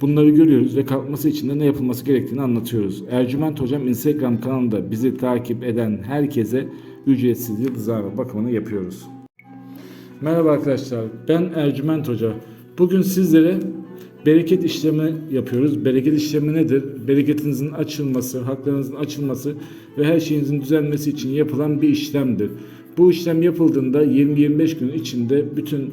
bunları görüyoruz ve kalkması için de ne yapılması gerektiğini anlatıyoruz. Ercüment Hocam Instagram kanalında bizi takip eden herkese ücretsiz yıldızlama bakımını yapıyoruz. Merhaba arkadaşlar, ben Ercüment Hoca. Bugün sizlere bereket işlemi yapıyoruz. Bereket işlemi nedir? Bereketinizin açılması, haklarınızın açılması ve her şeyinizin düzelmesi için yapılan bir işlemdir. Bu işlem yapıldığında 20-25 gün içinde bütün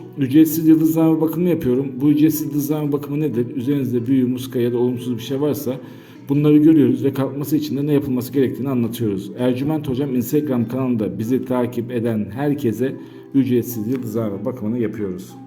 ücretsiz yıldızlama bakımı yapıyorum. Bu ücretsiz yıldızlama bakımı nedir? Üzerinizde büyü, muska ya da olumsuz bir şey varsa bunları görüyoruz ve kalkması için de ne yapılması gerektiğini anlatıyoruz. Ercüment Hocam Instagram kanalında bizi takip eden herkese ücretsiz yıldızlama bakımını yapıyoruz.